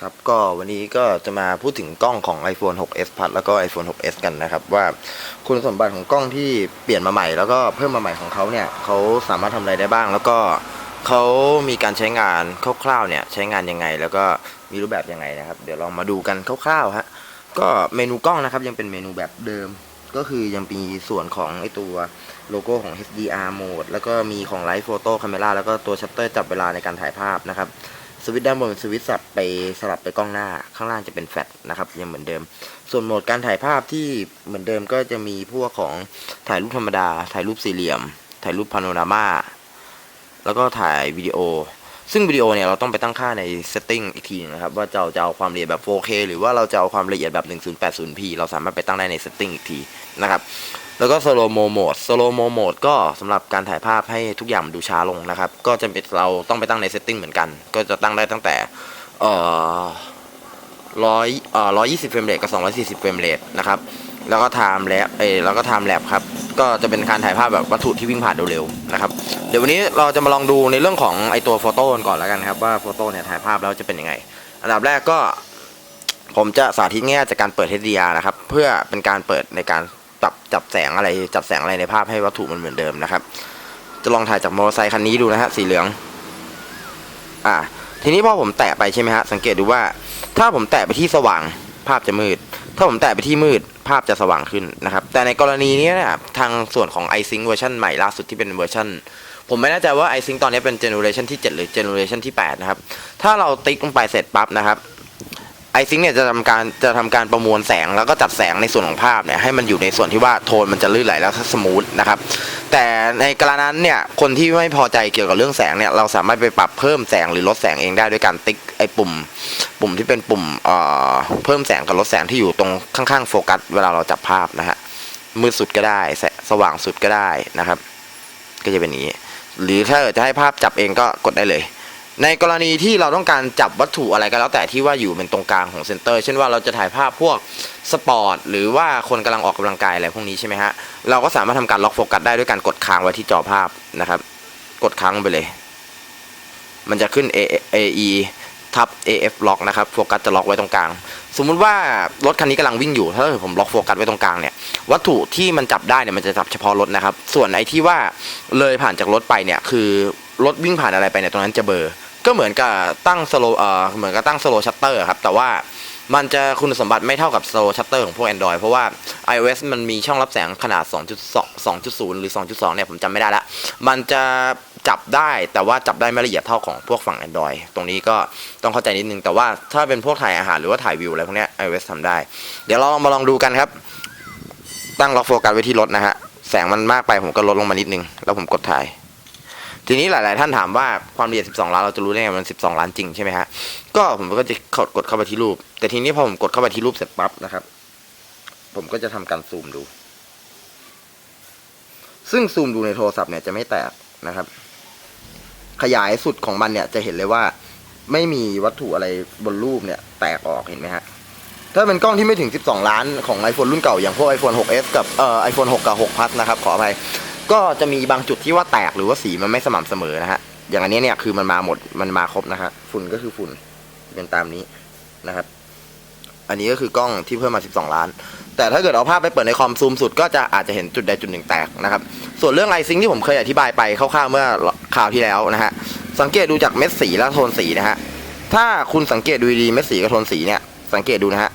ครับก็วันนี้ก็จะมาพูดถึงกล้องของ iPhone 6s Plus แล้วก็ iPhone 6s กันนะครับ ว่าคุณสมบัติของกล้องที่เปลี่ยนมาใหม่ แล้วก็เพิ่มมาใหม่ของเขาเนี่ยเขาสามารถทำอะไรได้บ้าง แล้วก็เขามีการใช้งานคร่าวๆเนี่ยใช้งานยังไง แล้วก็มีรูปแบบยังไงนะครับ เดี๋ยวลองมาดูกันคร่าวๆฮะก็เมนูกล้องนะครับยังเป็นเมนูแบบเดิม ก็คือยังมีส่วนของไอตัวโลโก้ของ HDR mode แล้วก็มีของ Light Photo Camera แล้วก็ตัวชัตเตอร์จับเวลาในการถ่ายภาพนะครับ สวิตช์ด้านบนเป็นสวิตช์สับไปสลับไปกล้องหน้า ข้างล่างจะเป็นแฟลชนะครับยังเหมือนเดิม ส่วนโหมดการถ่ายภาพที่เหมือนเดิมก็จะมีพวกของถ่ายรูปธรรมดา ถ่ายรูปสี่เหลี่ยม ถ่ายรูปพาโนรามาแล้วก็ถ่ายวิดีโอ ซึ่งวิดีโอเนี่ยเราต้องไปตั้งค่าใน setting อีกทีนะครับ ว่าจะเอาจะเอาความละเอียดแบบ 4K หรือว่าเราจะเอาความละเอียดแบบ 1080p เราสามารถไปตั้งได้ใน setting อีกทีนะครับ แล้วก็ slow mo mode slow mo mode ก็สำหรับการถ่ายภาพให้ทุกอย่างดูช้าลงนะครับ ก็จะเป็นเราต้องไปตั้งใน setting เหมือนกัน ก็จะตั้งได้ตั้งแต่เอ่อร้อยเอ่อร้อยยี่สิบเฟรมเรทกับสองร้อยสี่สิบเฟรมเรทนะครับ แล้วก็ไทม์แลบเอยแล้วก็ไทม์แลบครับ ก็จะเป็นการถ่ายภาพแบบวัตถุที่วิ่งผ่านเร็วๆนะครับ เดี๋ยววันนี้เราจะมาลองดูในเรื่องของไอตัวโฟโต้ก่อนแล้วกันครับว่าโฟโต้เนี่ยถ่ายภาพแล้วจะเป็นยังไง อันดับแรกก็ผมจะสาธิตง่ายจากการเปิด HDR นะครับ เพื่อเป็นการเปิดในการ จับจับแสงอะไร จับแสงอะไรในภาพให้วัตถุมันเหมือนเดิมนะครับ จะลองถ่ายจากมอเตอร์ไซค์คันนี้ดูนะฮะสีเหลือง อ่า ทีนี้พอผมแตะไปใช่ไหมฮะสังเกตดูว่า ถ้าผมแตะไปที่สว่างภาพจะมืด ถ้าผมแตะไปที่มืดภาพจะสว่างขึ้นนะครับ แต่ในกรณีนี้นี่ยทางส่วนของ iSync เวอร์ชันใหม่ล่าสุดที่เป็นเวอร์ชันผมไม่แน่ใจว่า iSync ตอนนี้เป็นเจเนอเรชันที่ 7 หรือเจเนอเรชันที่ 8 นะครับ ถ้าเราติ๊กลงไปเสร็จปั๊บนะครับ ไอซิงเนี่ยจะทำการจะทำการประมวลแสงแล้วก็จัดแสงในส่วนของภาพเนี่ยให้มันอยู่ในส่วนที่ว่าโทนมันจะลื่นไหลแล้วสมูทนะครับ แต่ในกรณนั้นเนี่ยคนที่ไม่พอใจเกี่ยวกับเรื่องแสงเนี่ยเราสามารถไปปรับเพิ่มแสงหรือลดแสงเองได้ด้วยการติ๊กไอปุ่ม ปุ่มที่เป็นปุ่มเอ่อเพิ่มแสงกับลดแสงที่อยู่ตรงข้างๆโฟกัสเวลาเราจับภาพนะฮะมืดสุดก็ได้แสสว่างสุดก็ได้นะครับ ก็จะเป็นนี้ หรือถ้าจะให้ภาพจับเองก็กดได้เลย ในกรณีที่เราต้องการจับวัตถุอะไรก็แล้วแต่ที่ว่าอยู่เป็นตรงกลางของเซนเตอร์ เช่นว่าเราจะถ่ายภาพพวกสปอร์ตหรือว่าคนกำลังออกกำลังกายอะไรพวกนี้ใช่ไหมฮะ เราก็สามารถทำการล็อกโฟกัสได้ด้วยการกดค้างไว้ที่จอภาพนะครับ กดค้างไปเลย มันจะขึ้น A A E ทับ AF ล็อกนะครับโฟกัสจะล็อกไว้ตรงกลาง สมมุติว่ารถคันนี้กำลังวิ่งอยู่ ถ้าผมล็อกโฟกัสไว้ตรงกลางเนี่ย วัตถุที่มันจับได้เนี่ยมันจะจับเฉพาะรถนะครับ ส่วนไอ้ที่ว่าเลยผ่านจากรถไปเนี่ยคือรถวิ่งผ่านอะไรไปเนี่ยตรงนั้นจะเบลอ ก็เหมือนกับตั้งสโลเอ่อเหมือนกับตั้งสโลชัตเตอร์ครับ แต่ว่ามันจะคุณสมบัติไม่เท่ากับสโลชัตเตอร์ของพวก Android เพราะว่า iOS มันมีช่องรับแสงขนาด 2.2 2.0 หรือ 2.2 เนี่ย ผมจำไม่ได้ละ มันจะจับได้แต่ว่าจับได้ไม่ละเอียดเท่าของพวกฝั่ง Android ตรงนี้ก็ต้องเข้าใจนิดนึง แต่ว่าถ้าเป็นพวกถ่ายอาหารหรือว่าถ่ายวิวอะไรพวกเนี้ย iOS ทำได้ เดี๋ยวเรามาลองดูกันครับ ตั้งล็อกโฟกัสไว้ที่รถนะฮะ แสงมันมากไปผมก็ลดลงมานิดนึง แล้วผมกดถ่าย ทีนี้หลาย ๆ ท่านถามว่าความละเอียด 12 ล้านเราจะรู้ได้ไงมัน 12 ล้านจริงใช่ไหมฮะ ก็ผมก็จะกดกดเข้าไปที่รูป แต่ทีนี้พอผมกดเข้าไปที่รูปเสร็จปั๊บนะครับ ผมก็จะทำการซูมดู ซึ่งซูมดูในโทรศัพท์เนี่ยจะไม่แตกนะครับ ขยายสุดของมันเนี่ยจะเห็นเลยว่า ไม่มีวัตถุอะไรบนรูปเนี่ย แตกออกเห็นไหมฮะถ้าเป็นกล้องที่ไม่ถึง 12 ล้านของ iPhone รุ่นเก่าอย่างพวก iPhone 6s กับเอ่อ iPhone 6 กับ 6 plus นะครับ ขออภัย ก็จะมีบางจุดที่ว่าแตกหรือว่าสีมันไม่สม่ำเสมอนะฮะ อย่างอันนี้เนี่ยคือมันมาหมดมันมาครบนะฮะฝุ่นก็คือฝุ่นเป็นตามนี้นะครับ อันนี้ก็คือกล้องที่เพิ่มมา 12 ล้าน แต่ถ้าเกิดเอาภาพไปเปิดในคอมซูมสุดก็จะอาจจะเห็นจุดใดจุดหนึ่งแตกนะครับ ส่วนเรื่องไลซิงที่ผมเคยอธิบายไปคร่าวๆเมื่อข่าวที่แล้วนะฮะ สังเกตดูจากเม็ดสีและโทนสีนะฮะ ถ้าคุณสังเกตดูดีเม็ดสีกับโทนสีเนี่ย สังเกตดูนะฮะ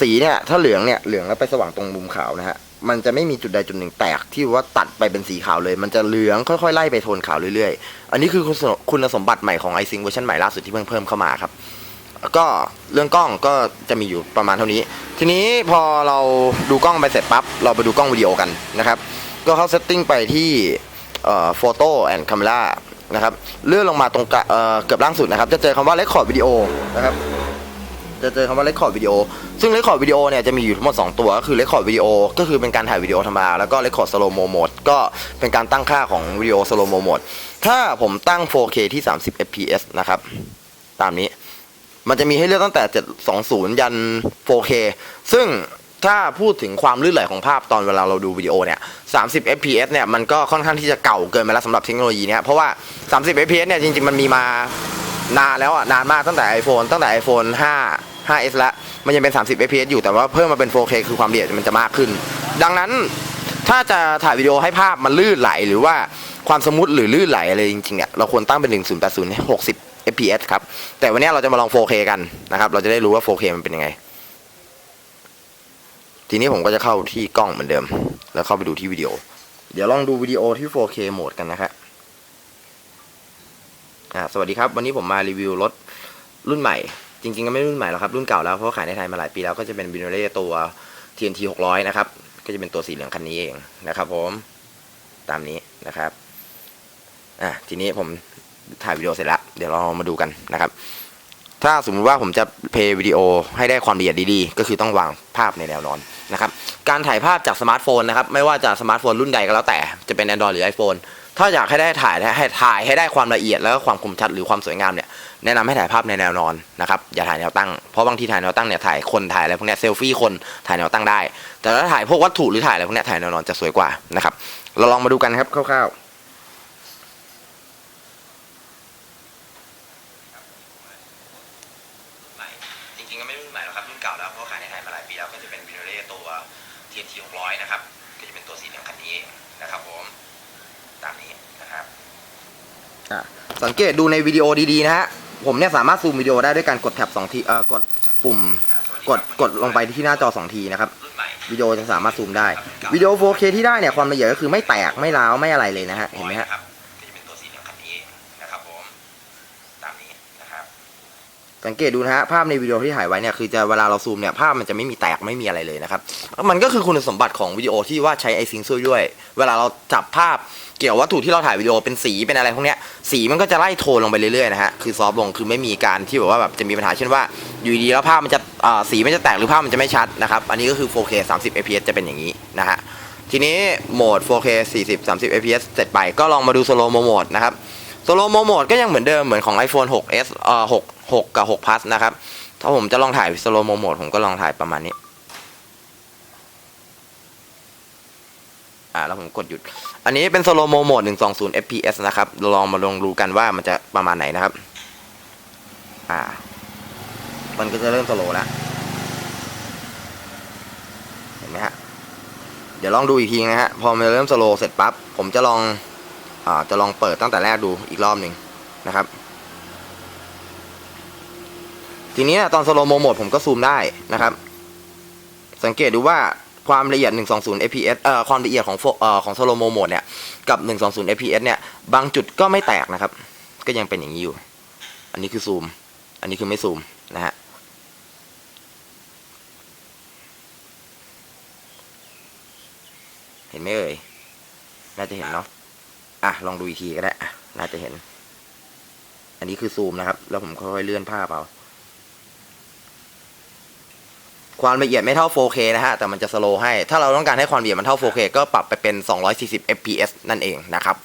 สีเนี่ยถ้าเหลืองเนี่ยเหลืองแล้วไปสว่างตรงมุมขาวนะฮะ มันจะไม่มีจุดใดจุดหนึ่งแตกที่ว่าตัดไปเป็นสีขาวเลย มันจะเหลืองค่อยๆไล่ไปโทนขาวเรื่อยๆ อันนี้คือคุณสมบัติใหม่ของ iSync เวอร์ชันใหม่ล่าสุดที่เพิ่งเพิ่มเข้ามาครับ ก็เรื่องกล้องก็จะมีอยู่ประมาณเท่านี้ ทีนี้พอเราดูกล้องไปเสร็จปั๊บเราไปดูกล้องวิดีโอกันนะครับ ก็เข้าเซตติ้งไปที่เอ่อ photo and camera นะครับเลื่อนลงมาตรงเอ่อเกือบล่างสุดนะครับ จะเจอคำว่า record video นะครับ จะเจอคำว่า record video ซึ่ง record video เนี่ยจะมีอยู่ทั้งหมด 2 ตัวก็คือ record video ก็คือเป็นการถ่ายวิดีโอธรรมดาแล้วก็ record slow mo mode ก็เป็นการตั้งค่าของวิดีโอ slow mo mode ถ้าผมตั้ง 4K ที่ 30 fps นะครับตามนี้มันจะมีให้เลือกตั้งแต่ 720 ยัน 4K ซึ่งถ้าพูดถึงความลื่นไหลของภาพตอนเวลาเราดูวิดีโอเนี่ย 30 fps เนี่ยมันก็ค่อนข้างที่จะเก่าเกินไปแล้วสำหรับเทคโนโลยีเนี้ยเพราะว่า 30 fps เนี่ยจริงๆ มันมีมา นานแล้วอะนานมากตั้งแต่ iPhone ตั้งแต่ iPhone 5 5s แล้วมันยังเป็น 30 fps อยู่แต่ว่าเพิ่มมาเป็น 4K คือความละเอียดมันจะมากขึ้น ดังนั้นถ้าจะถ่ายวิดีโอให้ภาพมันลื่นไหลหรือว่าความสมูทหรือลื่นไหลอะไรจริงๆเนี่ยเราควรตั้งเป็น 1080 60 fps ครับ แต่วันนี้เราจะมาลอง 4K กันนะครับ เราจะได้รู้ว่า 4K มันเป็นยังไง ทีนี้ผมก็จะเข้าที่กล้องเหมือนเดิม แล้วเข้าไปดูที่วิดีโอ เดี๋ยวลองดูวิดีโอที่ 4K โหมดกันนะครับ สวัสดีครับ วันนี้ผมมารีวิวรถรุ่นใหม่ จริงๆก็ไม่รุ่นใหม่หรอกครับ รุ่นเก่าแล้วเพราะขายในไทยมาหลายปีแล้วก็จะเป็นวินเล่ตัว TNT 600 นะครับ ก็จะเป็นตัวสีเหลืองคันนี้เองนะครับผมตามนี้นะครับอะทีนี้ผมถ่ายวิดีโอเสร็จแล้วเดี๋ยวเรามาดูกันนะครับ ถ้าสมมติว่าผมจะเพย์วิดีโอให้ได้ความละเอียดดีๆ ก็คือต้องวางภาพในแนวนอนนะครับการถ่ายภาพจากสมาร์ทโฟนนะครับไม่ว่าจะสมาร์ทโฟนรุ่นใดก็แล้วแต่จะเป็น Android หรือ iPhone ถ้าอยากให้ได้ถ่ายให้ถ่ายให้ได้ความละเอียดแล้วก็ความคมชัดหรือความสวยงามเนี่ยแนะนำให้ถ่ายภาพในแนวนอนนะครับอย่าถ่ายแนวตั้งเพราะบางทีถ่ายแนวตั้งเนี่ยถ่ายคนถ่ายอะไรพวกเนี้ยเซลฟี่คนถ่ายแนวตั้งได้ แต่ถ้าถ่ายพวกวัตถุหรือถ่ายอะไรพวกเนี้ยถ่ายแนวนอนจะสวยกว่านะครับเราลองมาดูกันครับคร่าวๆใหม่จริงๆก็ไม่รุ่นใหม่หรอกครับรุ่นเก่าแล้วเพราะขายในไทยมาหลายปีแล้วก็จะเป็นวินเล่ตัว TNT 600 นะครับ ก็จะเป็นตัวสีเหลืองคันนี้เองนะครับผม ตามนี้นะครับอะสังเกตดูในวิดีโอดีๆนะฮะ ผมเนี่ยสามารถซูมวิดีโอได้ด้วยการกดแท็บ2ทีเอ่อกดปุ่มกดกดลงไปที่หน้าจอ2ทีนะครับวิดีโอจะสามารถซูมได้วิดีโอ 4K ที่ได้เนี่ยความละเอียดก็คือไม่แตกไม่ร้าวไม่อะไรเลยนะฮะเห็นไหมฮะก็จะเป็นตัวสีเหลืองคันนี้เองนะครับผมตามนี้นะครับสังเกตดูนะฮะภาพในวิดีโอที่ถ่ายไว้เนี่ยคือจะเวลาเราซูมเนี่ยภาพมันจะไม่มีแตกไม่มีอะไรเลยนะครับ มันก็คือคุณสมบัติของวิดีโอที่ว่าใช้ไอซิงช่วยด้วย เวลาเราจับภาพเกี่ยววัตถุที่เราถ่ายวิดีโอเป็นสีเป็นอะไรพวกเนี้ยสีมันก็จะไล่โทนลงไปเรื่อยๆนะฮะคือซอฟต์ลงคือไม่มีการที่แบบว่าแบบจะมีปัญหาเช่นว่าอยู่ดีๆแล้วภาพมันจะอ่าสีมันจะแตกหรือภาพมันจะไม่ชัดนะครับอันนี้ก็คือ 4K 30 fps จะเป็นอย่างนี้นะฮะทีนี้โหมด 4K 40 30 fps เสร็จไปก็ลองมาดู slow mo mode นะครับโซโลโมโหมดก็ยังเหมือนเดิมเหมือนของ iPhone 6s เอ่อ6 6กับ6 plus นะครับถ้าผมจะลองถ่ายโซโลโมโหมดผมก็ลองถ่ายประมาณนี้ อ่าแล้วผมกดหยุด อันนี้เป็นโซโลโมโหมด120 fps นะครับลองมาลองดูกันว่ามันจะประมาณไหนนะครับ อ่า มันก็จะเริ่มสโลแล้วเห็นไหมฮะเดี๋ยวลองดูอีกทีนะฮะพอมันเริ่มสโลเสร็จปั๊บผมจะลองอ่าจะลองเปิดตั้งแต่แรกดูอีกรอบหนึ่งนะครับ ทีนี้ตอนสโลโมโหมดผมก็ซูมได้นะครับ สังเกตดูว่า ความละเอียด 120 fps เอ่อความละเอียดของโฟเอ่อของสโลโมโหมดเนี่ย กับ 120 fps เนี่ย บางจุดก็ไม่แตกนะครับ ก็ยังเป็นอย่างนี้อยู่ อันนี้คือซูม อันนี้คือไม่ซูมนะฮะเห็นไหมเอ่ย น่าจะเห็นเนาะ อะ ลองดูอีกทีก็ได้ น่าจะเห็น อันนี้คือซูมนะครับ แล้วผมค่อยๆเลื่อนภาพเอา ความละเอียดไม่เท่า 4K นะฮะ แต่มันจะสโลว์ให้ ถ้าเราต้องการให้ความละเอียดมันเท่า 4K ก็ปรับไปเป็น 240 fps นั่นเองนะครับ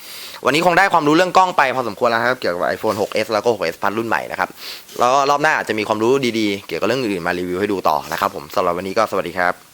วันนี้คงได้ความรู้เรื่องกล้องไปพอสมควรแล้วครับ เกี่ยวกับ iPhone 6s แล้วก็ 6s Plus รุ่นใหม่นะครับ แล้วรอบหน้าอาจจะมีความรู้ดีๆ เกี่ยวกับเรื่องอื่นมารีวิวให้ดูต่อนะครับผมสำหรับวันนี้ก็สวัสดีครับ